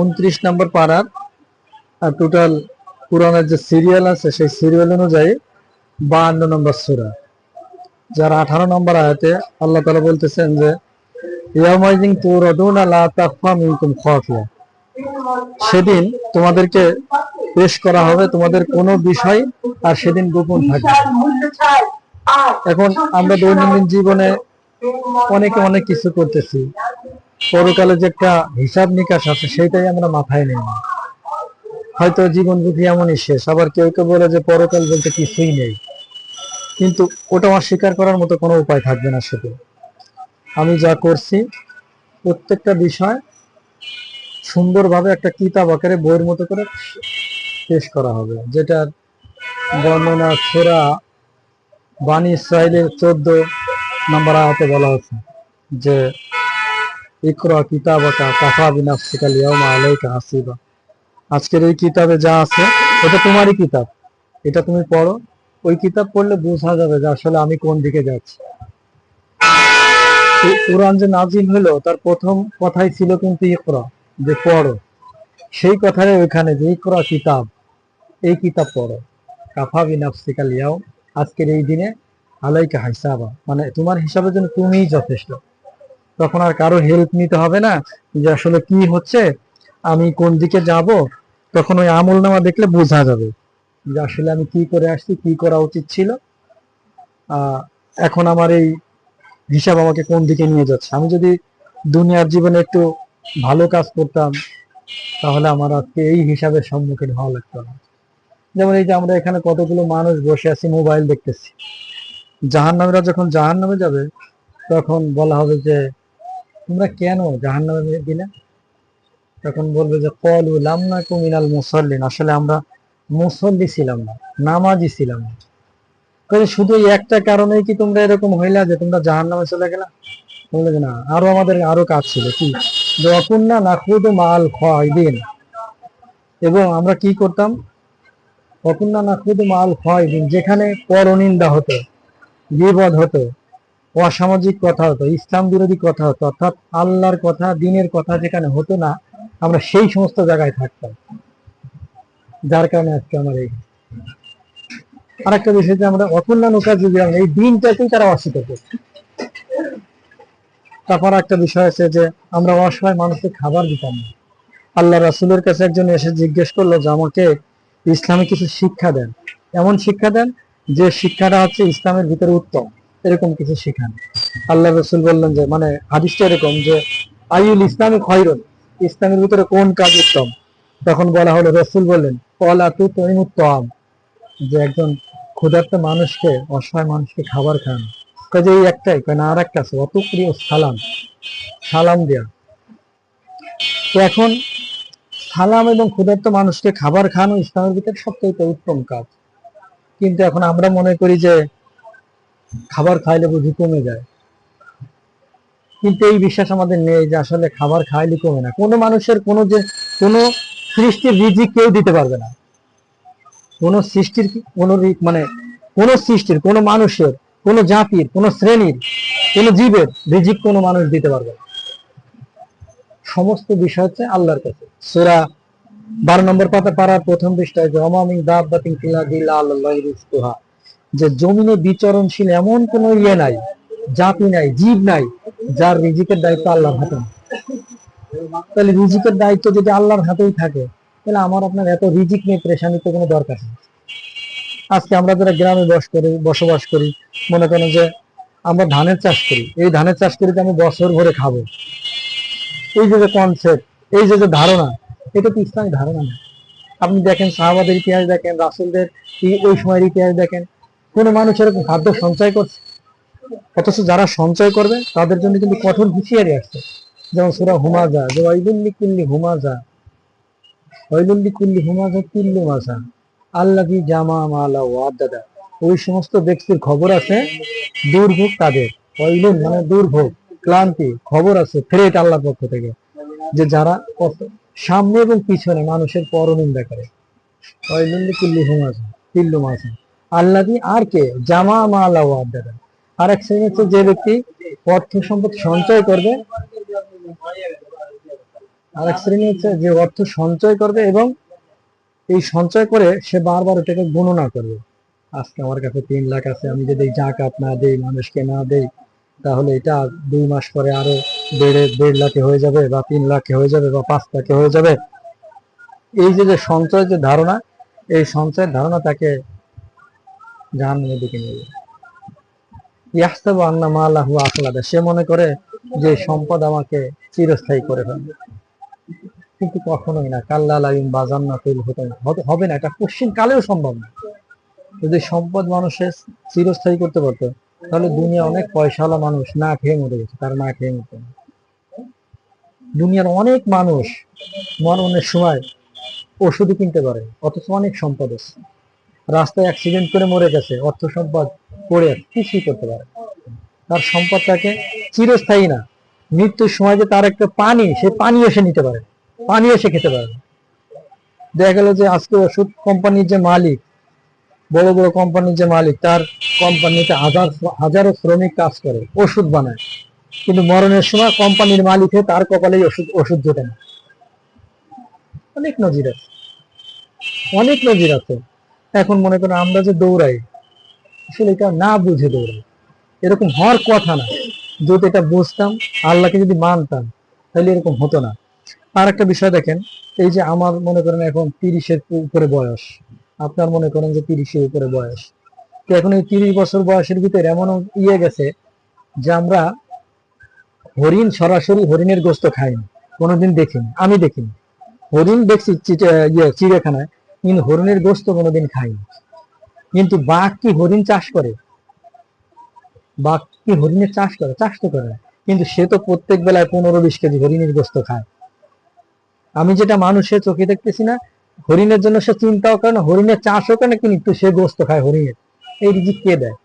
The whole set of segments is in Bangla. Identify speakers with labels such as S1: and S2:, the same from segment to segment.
S1: উনত্রিশ নম্বর পাড়ার টোটাল কোরআনের যে সিরিয়াল আছে, সেই সিরিয়াল অনুযায়ী বাহান্ন নম্বর সুরা। যার আঠারো নম্বর আয়াতে আল্লাহ তালা বলতেছেন যে ইয়ামাইজিং সেদিন তোমাদেরকে পেশ করা হবে, তোমাদের কোনো বিষয় আর সেদিন গোপন থাকবে এখন আমরা দৈনন্দিন জীবনে অনেকে অনেক কিছু করতেছি। পরকালে যে একটা হিসাব নিকাশ আছে সেটাই আমরা মাথায় নেই। না। হয়তো জীবন বুদ্ধি এমনই শেষ, আবার কেউ কেউ বলে যে পরকাল বলতে কিছুই নেই। কিন্তু ওটা অস্বীকার করার মতো কোনো উপায় থাকবে না সেটা। আমি যা করছি, প্রত্যেকটা বিষয় সুন্দরভাবে একটা কিতাব আকারে, বইয়ের মতো করে পেশ করা হবে। যেটার বর্ণনা ছোড়া বাণী ইসরায়েলের চোদ্দ নম্বর আয়াতে বলা হচ্ছে যে ইকরা কিতাবাকা কাফা বিনাফসিকা লিয়াউমা আলাইকা হাসিবা। আজকের এই কিতাবে যা আছে, এটা তোমারই কিতাব। এটা তুমি পড়ো। ওই কিতাব পড়লে বোঝা যাবে যে আসলে আমি কোন দিকে যাচ্ছি। কোরআন যে নাজিল হলো, তার প্রথম কথাই ছিল কিন্তু ইকরা, যে পড়ো। সেই কথাই ওইখানে যে ইকরা কিতাব, এই কিতাব পড়ো। কাফা বিনাফসিকা লিয়াও আজকের এই দিনে আলাইকা হাইসাবা মানে তোমার হিসাবের জন্য তুমিই যথেষ্ট। তখন আর কারও হেল্প নিতে হবে না যে আসলে কি হচ্ছে, আমি কোন দিকে যাব, তখন ওই আমল নামা দেখলে বোঝা যাবে যে আসলে আমি কি করে আসছি, কি করা উচিত ছিল। এখন আমার এই হিসাব আমাকে কোন দিকে নিয়ে যাচ্ছে? আমি যদি দুনিয়ার জীবনে একটু ভালো কাজ করতাম, তাহলে আমার আজকে এই হিসাবের সম্মুখীন হওয়া লাগতো না। যেমন এই যে আমরা এখানে কতগুলো মানুষ বসে আছি, মোবাইল দেখতেছি। জাহান নামীরা যখন জাহান নামে যাবে, তখন বলা হবে যে তোমরা কেন জাহান নামে দিলে? তখন বলবে যে, কলু লামনা কুমিনাল মুসল্লিন। আসলে আমরা মুসল্লি ছিলাম না, নামাজি ছিলাম না। তাহলে শুধু একটা কারণেই কি তোমরা এরকম হইলা যে তোমরা জাহান নামে চলে গেলা? বলবে যে না, আরও আমাদের আরও কাজ ছিল। কি? যে অকুন্না নাকুদু মাল খয়দিন। এবং আমরা কি করতাম? অকুন্না নাকুদু মাল খয়দিন, যেখানে পরনিন্দা হতো, বিপদ হতো। অসামাজিক কথা হতো, ইসলাম বিরোধী কথা হতো, অর্থাৎ আল্লাহর কথা, দিনের কথা যেখানে হতো না, আমরা সেই সমস্ত জায়গায় থাকতাম। যার কারণে আজকে আমার এই আরেকটা বিষয় যে আমরা অকল্যাণ কাজ আমরা এই দিনটাকেই তারা অস্বীকার করছে। তারপর একটা বিষয় আছে যে আমরা অসহায় মানুষকে খাবার দিতাম না। আল্লাহ রাসুলের কাছে একজন এসে জিজ্ঞেস করল যে আমাকে ইসলামে কিছু শিক্ষা দেন। এমন শিক্ষা দেন যে শিক্ষাটা হচ্ছে ইসলামের ভিতরে উত্তম। এরকম কিছু শিখান। আল্লাহ রসুল বললেন যে মানে হাদিসটা এরকম যে আইউল ইসলামিক খয়রন, ইসলামের ভিতরে কোন কাজ উত্তম? তখন বলা হলো, রসুল বললেন, কলা তু তৈম উত্তম যে একজন ক্ষুধার্ত মানুষকে, অসহায় মানুষকে খাবার খান। যে এই একটাই, কয় না আর একটা আছে অত প্রিয় সালাম সালাম দেয়া। তো এখন, সালাম এবং ক্ষুধার্ত মানুষকে খাবার খানো ইসলামের ভিতরে সবথেকে উত্তম কাজ। কিন্তু এখন আমরা মনে করি যে খাবার খাইলে বুঝি কমে যায়। কিন্তু এই বিশ্বাস আমাদের নেই যে আসলে খাবার খাইলে কমে না। কোনো মানুষের কোনো যে, কোনো সৃষ্টির রিজিক কেউ দিতে পারবে না। কোনো সৃষ্টির কোনো মানে কোনো সৃষ্টির, কোনো মানুষের, কোনো জাতির, কোনো শ্রেণির, কোনো জীবের রিজিক কোনো মানুষ দিতে পারবে সমস্ত বিষয় হচ্ছে আল্লাহর কাছে। সুরা বারো নম্বর পাতা পাড়ার প্রথম পৃষ্ঠায় যে অমামিং দাব্বাতিং ফিলাদিল আল্লাহ রিজকুহা যে জমিনে বিচরণশীল এমন কোন ইয়ে নাই, জাতি নাই, জীব নাই, যার রিজিকের দায়িত্ব আল্লাহর হাতে তাহলে রিজিকের দায়িত্ব যদি আল্লাহর হাতেই থাকে, তাহলে আমার আপনার এত রিজিক নিয়ে প্রেশানির তো কোনো দরকার নেই। আজকে আমরা যারা গ্রামে বস করি, বসবাস করি, মনে করেন যে আমরা ধানের চাষ করি, এই ধানের চাষ করি আমি বছর ভরে খাব। এই যে যে কনসেপ্ট এই যে যে ধারণা, এটা তো ইসলামিক ধারণা না। আপনি দেখেন সাহাবাদের ইতিহাস দেখেন, রাসুলদের এই- ওই সময়ের ইতিহাস দেখেন কোনো মানুষ এরকম খাদ্য সঞ্চয় করছে? অথচ যারা সঞ্চয় করবে, তাদের জন্য কিন্তু কঠোর হুঁশিয়ারি আসছে। যেমন সুরা হুমাজা যে ওয়াইলুল্লি কুল্লি হুমাজা ওয়াইলুল্লি কুল্লি হুমাজা কিল্লু মাজা আল্লাহি জামা মালা ওয়াদাদা ওই সমস্ত ব্যক্তির খবর আছে দুর্ভোগ তাদের। ওয়াইলুন মানে দুর্ভোগ ক্লান্তি, খবর আছে থ্রেট আল্লাহ পক্ষ থেকে। যে যারা কত- সামনে এবং পিছনে মানুষের পরনিন্দা করে। ওয়াইলুল্লি কুল্লি হুমাজা কিল্লু মাজা আল্লাহি আর কে? জামা মালা ওয়াদাদা আর এক শ্রেণি হচ্ছে যে ব্যক্তি অর্থ সম্পদ সঞ্চয় করবে আর এক শ্রেণি হচ্ছে যে অর্থ সঞ্চয় করবে এবং এই সঞ্চয় করে সে বারবার ওটাকে গণনা করবে। আজকে আমার কাছে তিন লাখ আছে, আমি যদি জাকাত না দেই, মানুষকে না দেই, তাহলে এটা দুই মাস পরে আরও দেড় দেড় লাখে হয়ে যাবে বা তিন লাখে হয়ে যাবে বা পাঁচ লাখে হয়ে যাবে। এই যে যে সঞ্চয় যে ধারণা, এই সঞ্চয়ের ধারণা তাকে জাহান্নামের দিকে নিয়ে ইয়াহসাবু আন্না মা আখলাদা, সে মনে করে যে সম্পদ আমাকে চিরস্থায়ী করে ফেলবে। কিন্তু কখনোই না, কাল্লা লাইম বাজান না তৈরি হতে হবে না, এটা পশ্চিম কালেও সম্ভব না। যদি সম্পদ মানুষের চিরস্থায়ী করতে পারতো, তাহলে দুনিয়া অনেক পয়সাওয়ালা মানুষ না খেয়ে মরে গেছে তার না খেয়ে মরতো। দুনিয়ার অনেক মানুষ মরণের সময় ওষুধ কিনতে পারে, অথচ অনেক সম্পদ আছে। রাস্তায় অ্যাক্সিডেন্ট করে মরে গেছে অর্থ সম্পদ আছে, কিছুই করতে পারে। তার সম্পদটাকে চিরস্থায়ী না। মৃত্যুর সময় যে তার একটা পানি সে পানি এসে নিতে পারে পানি এসে খেতে পারে দেখা গেল যে আজকে ওষুধ কোম্পানির যে মালিক বড় বড় কোম্পানির যে মালিক তার কোম্পানিতে হাজার হাজারো শ্রমিক কাজ করে ওষুধ বানায়। কিন্তু মরণের সময় কোম্পানির মালিক হয়ে তার কপালেই ওষুধ ওষুধ জোটে না। অনেক নজির আছে। অনেক নজির আছে। এখন মনে করেন আমরা যে দৌড়াই, আসলে এটা না বুঝে দৌড়াই। এরকম হওয়ার কথা না। যদি এটা বুঝতাম, আল্লাহকে যদি মানতাম, তাহলে এরকম হতো না। আর একটা বিষয় দেখেন, এই যে আমার মনে করেন এখন তিরিশের উপরে বয়স। আপনার মনে করেন যে তিরিশের উপরে বয়স। তো এখন এই তিরিশ বছর বয়সের ভিতরে এমন ইয়ে গেছে যে আমরা হরিণ সরাসরি হরিণের গোস্ত খাইনি। কোনোদিন দেখিনি। আমি দেখিনি। হরিণ দেখছি ইয়ে চিড়িয়াখানায়। কিন্তু হরিণের গোস্ত কোনোদিন খাইনি। কিন্তু বাঘ কি হরিণ চাষ করে? বাঘ কি হরিণের চাষ করে? চাষ তো করে। কিন্তু সে তো প্রত্যেক বেলায় পনেরো বিশ কেজি হরিণের গোস্ত খায়। আমি যেটা মানুষের চোখে দেখতেছি না, হরিণের জন্য সে চিন্তাও করে না, হরিণের চাষও করে না, কিন্তু সে গোস্ত খায় হরিণের। এই রিজিক কে দেয়?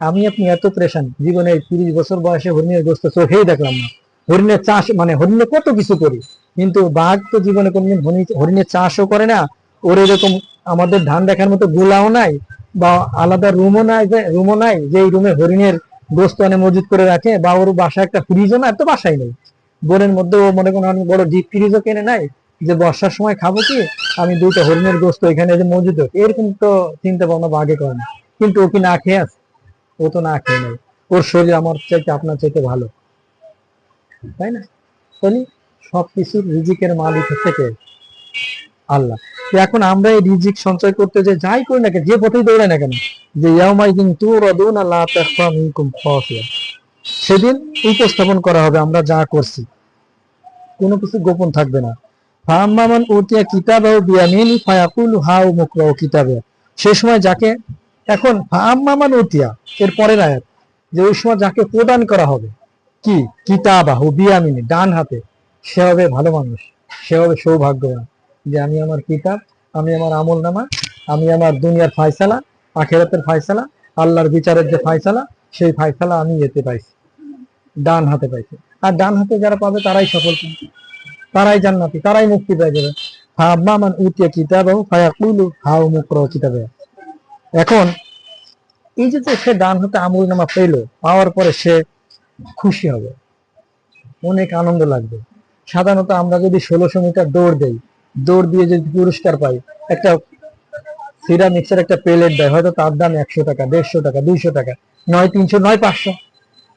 S1: আমি আপনি এত প্রেশান, জীবনে এই তিরিশ বছর বয়সে হরিণের গোস্ত চোখেই দেখলাম না। হরিণের চাষ মানে হরিণে কত কিছু করি, কিন্তু বাঘ তো জীবনে কোনদিন হরিণের চাষও করে না। ওর এরকম আমাদের ধান দেখার মতো গোলাও নাই, বা আলাদা রুমও নাই, যে রুমও নাই যে রুমে হরিণের গোস্ত এনে মজুত করে রাখে, বা ওর বাসায় একটা ফ্রিজও না তো বাসায় নেই। বোনের মধ্যে ও মনে করেন অনেক বড় ডিপ ফ্রিজও কেনে নাই, যে বর্ষার সময় খাব কি, আমি দুইটা হরিণের গোস্ত এখানে যে মজুদ হোক এরকম তো চিন্তা ভাবনা বাঘে করে না। কিন্তু ও কি না খেয়ে আছে? ও তো না খেয়ে নেই। ওর শরীর আমার চাইতে, আপনার চাইতে ভালো। তাই না? তাহলে সবকিছুর রিজিকের মালিক হচ্ছে কে? আল্লাহ। এখন আমরা এই রিজিক সঞ্চয় করতে যে যাই করি না কেন, যে পথেই দৌড়াই না কেন, যে ইয়ামাই কিন্তু রদুন আল্লাহ সেদিন উপস্থাপন করা হবে আমরা যা করছি। কোনো কিছু গোপন থাকবে না। ফাম্মামান উতিয়া কিতাবাহু বিয়ামিনি ফায়াকুলু হাউ মুকরাউ কিতাবে। সে সময় যাকে, এখন ফাম্মামান উতিয়া, এর পরের আয়াত, যে ওই সময় যাকে প্রদান করা হবে কি? কিতাবাহু বিয়ামিনি, ডান হাতে। সে হবে ভালো মানুষ, সে হবে সৌভাগ্যবান যে আমি আমার কিতাব, আমি আমার আমল নামা আমি আমার দুনিয়ার ফায়সালা, আখেরাতের ফায়সালা, আল্লাহর বিচারের যে ফায়সালা, সেই ফায়সালা আমি এতে পাইছি, ডান হাতে পাইছি। আর ডান হাতে যারা পাবে তারাই সফল, তারাই জান্নাতি, তারাই মুক্তি পেয়ে যাবে। ফাম্মামান উতিয়া কিতাবাহু ফায়াকুলু হাউ মুকরাউ কিতাবে। এখন এই যে যে সে ডান হাতে আমল নামা পেল, পাওয়ার পরে সে খুশি হবে। অনেক আনন্দ লাগবে। সাধারণত আমরা যদি ষোলোশো মিটার দৌড় দেই, দৌড় দিয়ে যদি পুরস্কার পাই, একটা সিরামিক্সের একটা প্লেট দেয়, হয়তো তার দাম একশো টাকা, দেড়শো টাকা, দুইশো টাকা, নয় তিনশো, নয় পাঁচশো।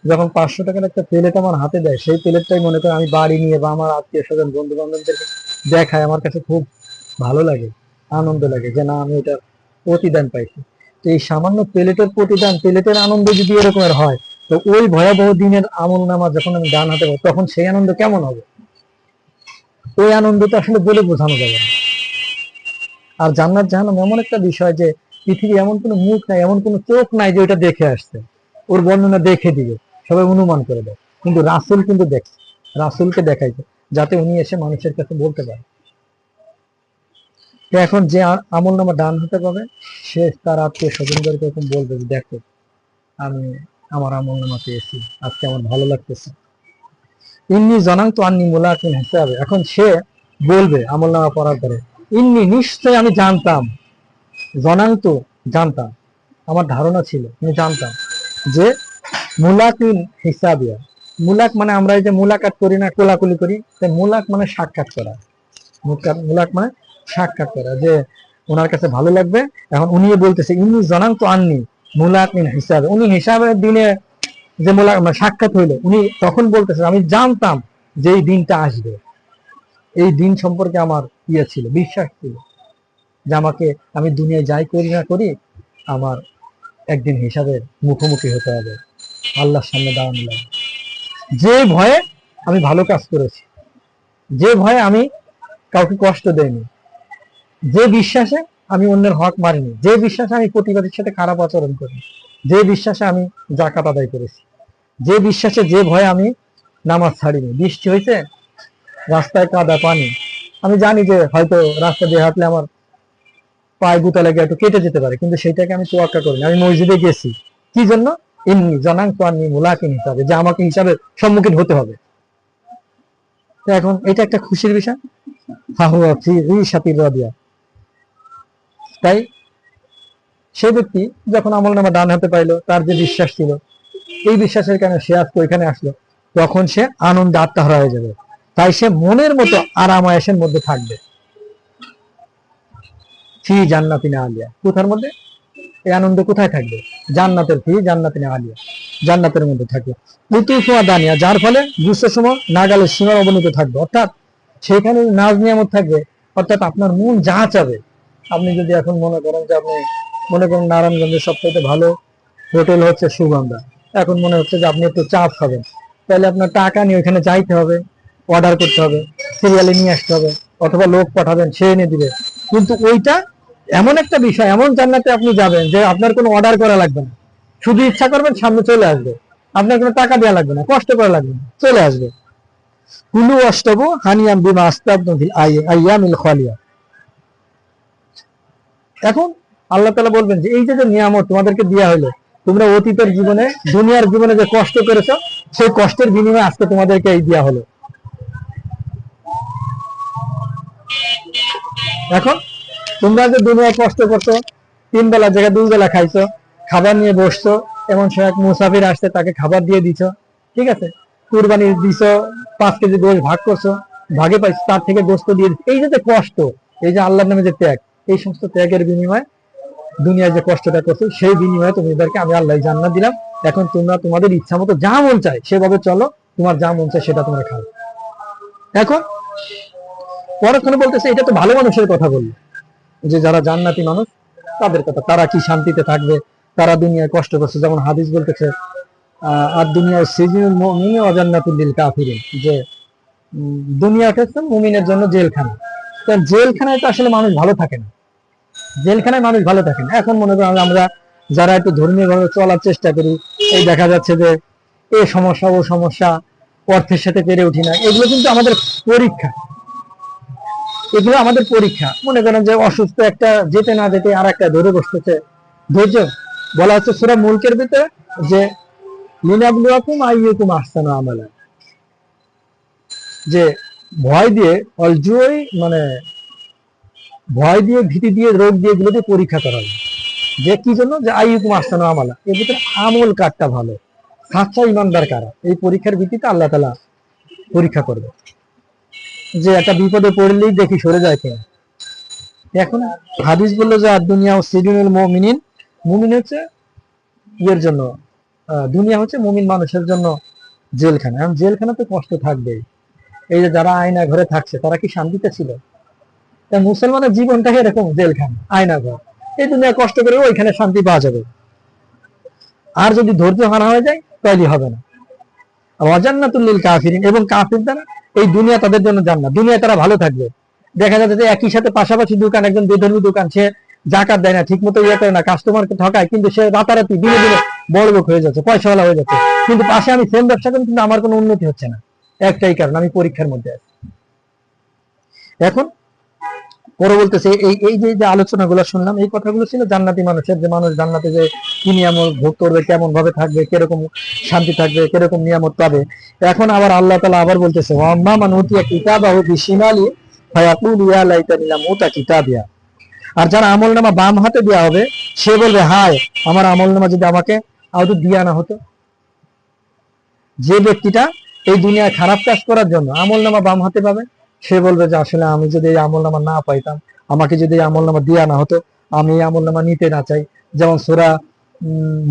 S1: যখন পাঁচশো টাকার একটা প্লেট আমার হাতে দেয়, সেই প্লেটটাই মনে করে আমি বাড়ি নিয়ে বা আমার আত্মীয় স্বজন বন্ধু বান্ধবদেরকে দেখায়, আমার কাছে খুব ভালো লাগে, আনন্দ লাগে যে না, আমি এটা প্রতিদান পাইছি। তো এই সামান্য প্লেটের প্রতিদান, প্লেটের আনন্দ যদি এরকমের হয় তো ওই ভয়াবহ দিনের আমল নামা যখন আমি ডান হাতে তখন সেই আনন্দ কেমন হবে? ওই আনন্দ তো আসলে বলে বোঝানো যাবে না। আর জান্নাত জাহান্নাম এমন একটা বিষয় যে পৃথিবী এমন কোনো মুখ নাই, এমন কোনো চোখ নাই যে ওটা দেখে আসছে। ওর বর্ণনা দেখে দিবে, সবাই অনুমান করে দেয়। কিন্তু রাসুল কিন্তু দেখছে, রাসুলকে দেখাইছে, যাতে উনি এসে মানুষের কাছে বলতে পারে। এখন যে আমল নামা ডান হতে পাবে, সে তার আত্মীয় স্বজনদেরকে এরকম বলবে দেখো, আমি আমার আমল নামা পেয়েছি আজকে আমার ভালো লাগতেছে। ইন্নি জনাং তো আন্নি মোলাকিন হিসাবে এখন সে বলবে আমল নামা পড়ার পরে, ইন্নি নিশ্চয় আমি জানতাম জনাং তো জানতাম, আমার ধারণা ছিল, আমি জানতাম যে মুলাকিন হিসাবিয়া। মুলাক মানে আমরা এই যে মুলাকাত করি না, কোলাকুলি করি মুলাক মানে সাক্ষাৎ করা। মুলাক- মানে সাক্ষাৎ করা যে ওনার কাছে ভালো লাগবে, এখন উনি বলতেছে ইনি জানান তো আননি মুলাক মিন হিসাবে। উনি হিসাবের দিনে যে মুলাক মানে সাক্ষাৎ হইল, উনি তখন বলতেছে আমি জানতাম যে এই দিনটা আসবে। এই দিন সম্পর্কে আমার ইয়ে ছিল, বিশ্বাস ছিল যে আমাকে, আমি দুনিয়ায় যাই করি না করি, আমার একদিন হিসাবের মুখোমুখি হতে হবে। আল্লাহর সামনে দাঁড়ানো যে ভয়ে আমি ভালো কাজ করেছি, যে ভয়ে আমি কাউকে কষ্ট দেয়নি যে বিশ্বাসে আমি অন্যের হক মারিনি যে বিশ্বাসে আমি প্রতিবাদীর সাথে খারাপ আচরণ করি, যে বিশ্বাসে আমি জাকাত আদায় করেছি, যে বিশ্বাসে যে ভয়ে আমি নামাজ ছাড়িনি। বৃষ্টি হয়েছে, রাস্তায় কাদা পানি। আমি জানি যে হয়তো রাস্তা দিয়ে হাঁটলে আমার পায়ে গুতা লেগে একটু কেটে যেতে পারে, কিন্তু সেইটাকে আমি তোয়াক্কা করিনি আমি মসজিদে গেছি। কি জন্য? এমনি জানাং তো আমি মুলাকিন হিসাবে, যে আমাকে হিসাবে সম্মুখীন হতে হবে। এখন এটা একটা খুশির বিষয়। ফাহুয়া ফি রিশাতির রাদিয়া। তাই সে ব্যক্তি যখন আমল নামা দান হতে পাইলো, তার যে বিশ্বাস ছিল, এই বিশ্বাসের কারণে সে আজকে ওইখানে আসলো, তখন সে আনন্দে আত্মাহারা হয়ে যাবে। তাই সে মনের মতো আরাম আয়েসের মধ্যে থাকবে। ফি জান্নাতিনা আলিয়া। কোথার মধ্যে? এই আনন্দ কোথায় থাকবে? জান্নাতের ফি জান্নাতি না আলিয়া। জান্নাতের মধ্যে থাকবে। উতুফুয়া দানিয়া, যার ফলে গুসের সময় নাগালের সীমার অবনীত থাকবে। অর্থাৎ সেখানে নাজ নিয়ামত থাকবে। অর্থাৎ আপনার মন যা চাবে আপনি যদি এখন মনে করেন যে আপনি, মনে করেন নারায়ণগঞ্জের সবথেকে ভালো হোটেল হচ্ছে সুগন্ধা। এখন মনে হচ্ছে যে আপনি একটু চা খাবেন। তাহলে আপনার টাকা নিয়ে ওখানে যাইতে হবে অর্ডার করতে হবে সিরিয়ালে নিয়ে আসতে হবে, অথবা লোক পাঠাবেন, সে এনে দিবে। কিন্তু ওইটা এমন একটা বিষয়, এমন জান্নাতে আপনি যাবেন যে আপনার কোনো অর্ডার করা লাগবে না। শুধু ইচ্ছা করবেন সামনে চলে আসবে। আপনার কোনো টাকা দেওয়া লাগবে না, কষ্ট করা লাগবে না, চলে আসবে। কুলু অষ্টবু হানিয়াম বিমা আস্তাবদিল আইয়ামিল খালিয়া। এখন আল্লাহ তালা বলবেন যে, এই যে নিয়ামত তোমাদেরকে দেওয়া হলো তোমরা অতীতের জীবনে, দুনিয়ার জীবনে যে কষ্ট করেছ, সেই কষ্টের বিনিময়ে আজকে তোমাদেরকে এই দেওয়া হলো। এখন তোমরা যে দুনিয়ায় কষ্ট করছ, তিন বেলা জায়গায় দুই বেলা খাইছো, খাবার নিয়ে বসছো, এমন সময় এক মুসাফির আসছে, তাকে খাবার দিয়ে দিছো, ঠিক আছে? কুরবানি দিছো, পাঁচ কেজি গোশ ভাগ করছ, ভাগে পাইছো, তার থেকে গোস্ত দিয়ে এই যে কষ্ট, এই যে আল্লাহর নামে যে ত্যাগ এই সমস্ত ত্যাগের বিনিময়ে দুনিয়ায় যে কষ্টটা করছ, সেই বিনিময়ে তোমাদেরকে আমি আল্লাহ জান্নাত দিলাম। এখন তোমরা তোমাদের ইচ্ছা মতো যা মন চায়, সেভাবে চলো। তোমার যা মন চায় সেটা তোমরা খাও। এখন পরক্ষণে বলতেছে, এটা তো ভালো মানুষের কথা বলল। যে যারা জান্নাতি মানুষ, তাদের কথা। তারা কি শান্তিতে থাকবে? তারা দুনিয়ায় কষ্ট করছে। যেমন হাদিস বলতেছে আর দুনিয়ায় সিজনুল মুমিন ও জান্নাতুল লিল কাফিরিন। যে দুনিয়াটা মুমিনের জন্য জেলখানা। তো জেলখানায় তো আসলে মানুষ ভালো থাকে না। জেলখানায় মানুষ ভালো থাকে না। এখন মনে করেন আমরা যারা একটু ধর্মীয় ভাবে চলার চেষ্টা করি, এই দেখা যাচ্ছে যে এ সমস্যা, ও সমস্যা, অর্থের সাথে পেরে উঠি না। এগুলো কিন্তু আমাদের পরীক্ষা। এগুলো আমাদের পরীক্ষা। মনে করেন যে অসুস্থ একটা যেতে না যেতে আর একটা ধরে বসতেছে। ধৈর্য। বলা হচ্ছে সুরা মুলকের ভিতরে যে লিনাবলুয়াকুম আইয়ুকুম আহসানু আমালা। যে ভয় দিয়ে অলজুই মানে ভয় দিয়ে, ভীতি দিয়ে, রোগ দিয়ে এগুলো দিয়ে পরীক্ষা করা হয়। যে কি জন্য? যে আইয়ুকুম আহসানু আমালা। এর ভিতরে আমল কারটা ভালো। সাচ্চা ইমানদার কারা? এই পরীক্ষার ভিত্তিতে আল্লাহ তালা পরীক্ষা করবে। যে একটা বিপদে পড়লেই দেখি সরে যায় কেন এখন হাদিস বলল যে, আর দুনিয়া ও সিডিনুল মুমিনিন। মুমিন হচ্ছে ইয়ের জন্য দুনিয়া হচ্ছে মুমিন মানুষের জন্য জেলখানা। এখন জেলখানা তো কষ্ট থাকবেই। এই যে যারা আয়না ঘরে থাকছে, তারা কি শান্তিতে ছিল? মুসলমানের জীবনটাকে এরকম, জেলখানা আয়না ঘর এই দুনিয়া কষ্ট করে ওইখানে শান্তি পাওয়া যাবে। আর যদি ধৈর্য হারা হয়ে যায় তাহলে হবে না। অজান্নাতুল্লিল কাফিরিন, এবং কাফির দ্বারা এই দুনিয়া তাদের জন্য জান্নাত। দুনিয়া তারা ভালো থাকবে। দেখা যাচ্ছে যে একই সাথে পাশাপাশি দোকান, একজন বেধর্মী দোকান, সে জাকাত দেয় না ঠিক মতো ইয়ে করে না কাস্টমারকে ঠকায়, কিন্তু সে রাতারাতি দিনে দিনে বড় হয়ে যাচ্ছে, পয়সাওয়ালা হয়ে যাচ্ছে। কিন্তু পাশে আমি সেম ব্যবসা করি, কিন্তু আমার কোনো উন্নতি হচ্ছে না। একটাই কারণ, আমি পরীক্ষার মধ্যে আছি। এখন পরে বলতেছে, এই এই যে যে আলোচনাগুলো শুনলাম, এই কথাগুলো ছিল জান্নাতি মানুষের, যে মানুষ জান্নাতে যে কি নিয়ামত ভোগ করবে কেমন ভাবে থাকবে, কীরকম শান্তি থাকবে, কীরকম নিয়ামত পাবে। এখন আবার আল্লাহ তালা আবার বলতেছে ওয়াম্মা মান উতিয়া কিতাবাহু বিশিমালি ফায়াকুলু ইয়া লাইতানি লাম উতা কিতাবিয়া। আর যার আমল নামা বাম হাতে দেওয়া হবে, সে বলবে, হায়, আমার আমল নামা যদি আমাকে আদৌ দিয়া না হতো? যে ব্যক্তিটা এই দুনিয়ায় খারাপ কাজ করার জন্য আমল নামা বাম হাতে পাবে। সে বলবে যে আসলে আমি যদি এই আমল নামা না পাইতাম, আমাকে যদি এই আমল নামা দেওয়া না হতো, আমি এই আমল নামা নিতে না চাই। যেমন সোরা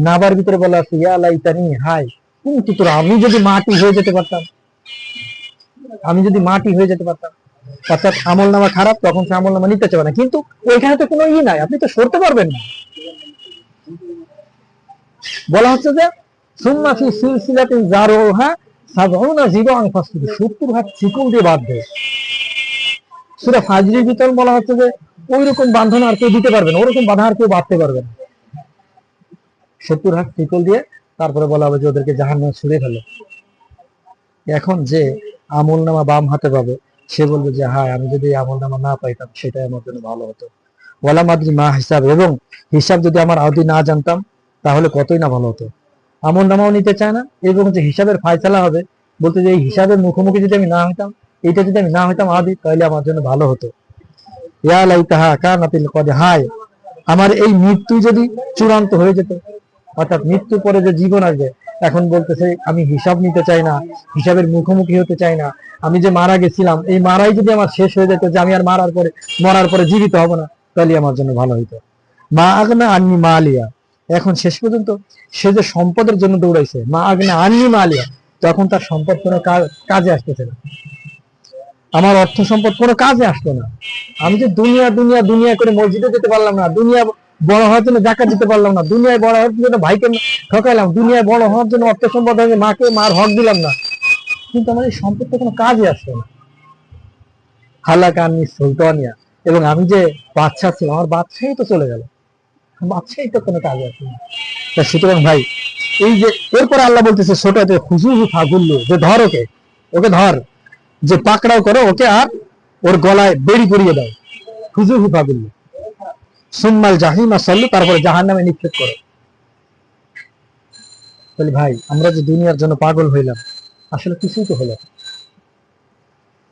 S1: নাবার ভিতরে বলা আছে, ইয়া লাইতানি হাই কিন্তু তোরা আমি যদি মাটি হয়ে যেতে পারতাম, আমি যদি মাটি হয়ে যেতে পারতাম। অর্থাৎ আমল নামা খারাপ, তখন সে আমল নামা নিতে চাবে না। কিন্তু ওইখানে তো কোনো ই নাই, আপনি তো সরতে পারবেন না। বলা হচ্ছে যে, সুম্মা ফি সিলসিলাতিন জারুহা সাবউনা জিবান ফাসবির 70 হাত চিকন দিয়ে সূরা ফাজরির ভিতর বলা হচ্ছে যে ওই রকম বাঁধন আর কেউ দিতে পারবে না, ওরকম বাঁধা আর কেউ বাঁধতে পারবে না। সত্তর দিয়ে তারপরে বলা হবে যে, ওদেরকে জাহান্নামে ছুড়ে ফেলে। এখন যে আমল নামা বাম হাতে পাবে, সে বলবে যে হ্যাঁ আমি যদি আমল নামা না পাইতাম, সেটাই আমার জন্য ভালো হতো। ওয়ালা মাদ্রি মা হিসাব, এবং হিসাব যদি আমার আদি না জানতাম, তাহলে কতই না ভালো হতো? আমল নামাও নিতে চায় না এবং যে হিসাবের ফায়সালা হবে। বলতে যে এই হিসাবের মুখোমুখি যদি আমি না হইতাম এটা যদি আমি না হইতাম আদি, তাহলে আমার জন্য ভালো হতো। ইয়া লাইতাহা কানাতিল কদে হায়, আমার এই মৃত্যু যদি চূড়ান্ত হয়ে যেত, অর্থাৎ মৃত্যুর পরে যে জীবন আসবে, এখন বলতেছে আমি হিসাব নিতে চাই না, হিসাবের মুখোমুখি হতে চাই না, আমি যে মারা গেছিলাম, এই মারাই যদি আমার শেষ হয়ে যেত, যে আমি আর মারার পরে, মরার পরে জীবিত হব না, তাহলে আমার জন্য ভালো হইতো। মা আগনা মা আলিয়া এখন শেষ পর্যন্ত সে যে সম্পদের জন্য দৌড়াইছে, মা আগনা মা আলিয়া, তখন তার সম্পদ কোনো কাজে আসতেছে না। আমার অর্থ সম্পদ কোনো কাজে আসতো না। আমি যে দুনিয়া দুনিয়া দুনিয়া করে মসজিদে যেতে পারলাম না, দুনিয়া বড় হওয়ার জন্য জাকাত দিতে পারলাম না দুনিয়ায় বড় হওয়ার জন্য ভাইকে ঠকাইলাম দুনিয়ায় বড় হওয়ার জন্য অর্থ সম্পদ হয়ে মাকে মার হক দিলাম না। কিন্তু আমার এই সম্পদটা কোনো কাজে আসতো না। হালাকানি সুলতানিয়া। এবং আমি যে বাচ্চা ছিলাম, আমার বাচ্চাই তো চলে গেল। বাচ্চাই তো কোনো কাজে আসে না। সুতরাং ভাই, এই যে এরপরে আল্লাহ বলতেছে খুজুহু ফাগুল্লু, যে ধর ওকে ওকে ধর, যে পাকড়াও করো, ওকে আর ওর গলায় বেড়ি দাও। ফাগুল্লু। সুম্মাল জাহিমা সাল্লু, তারপরে জাহান নামে নিক্ষেপ করো। তাহলে ভাই, আমরা যে দুনিয়ার জন্য পাগল হইলাম, আসলে কিছুই তো হলো না।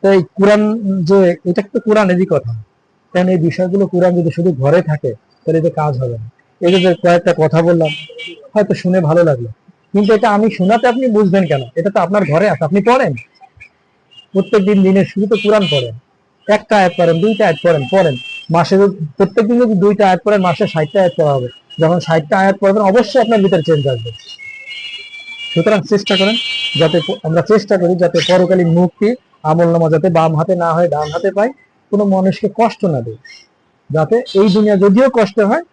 S1: তো এই কোরআন যে, এটা তো কোরআনেরই কথা। কারণ এই বিষয়গুলো কোরআন যদি শুধু ঘরে থাকে তাহলে তো কাজ হবে না। এই কয়েকটা কথা বললাম, হয়তো শুনে ভালো লাগল। কিন্তু এটা আমি শোনাতে আপনি বুঝবেন কেন? এটা তো আপনার ঘরে আছে, আপনি পড়েন। প্রত্যেক দিন দিনের শুরুতে কোরআন পড়েন। একটা আয়াত পড়েন, দুইটা আয়াত পড়েন পড়েন। মাসে প্রত্যেক দিন যদি দুইটা আয়াত পড়েন, মাসে ষাটটা আয়াত পড়া হবে। যখন ষাটটা আয়াত পড়বেন, অবশ্যই আপনার ভিতরে চেঞ্জ আসবে। সুতরাং চেষ্টা করেন, যাতে আমরা চেষ্টা করি যাতে পরকালীন মুক্তি, আমল নামা যাতে বাম হাতে না হয়, ডান হাতে পাই। কোনো মানুষকে কষ্ট না দেয় যাতে এই দুনিয়া যদিও কষ্ট হয়,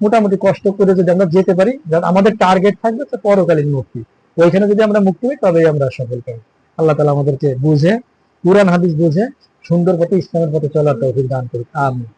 S1: মোটামুটি কষ্ট করে যদি আমরা যেতে পারি আমাদের টার্গেট থাকবে তো পরকালীন মুক্তি। ওইখানে যদি আমরা মুক্তি হই তবেই আমরা সফল পাই। আল্লাহ তালা আমাদেরকে বুঝে, কুরআন, হাদিস বুঝে, সুন্দর পথে, ইসলামের পথে চলার তৌফিক দান করুক। আমিন।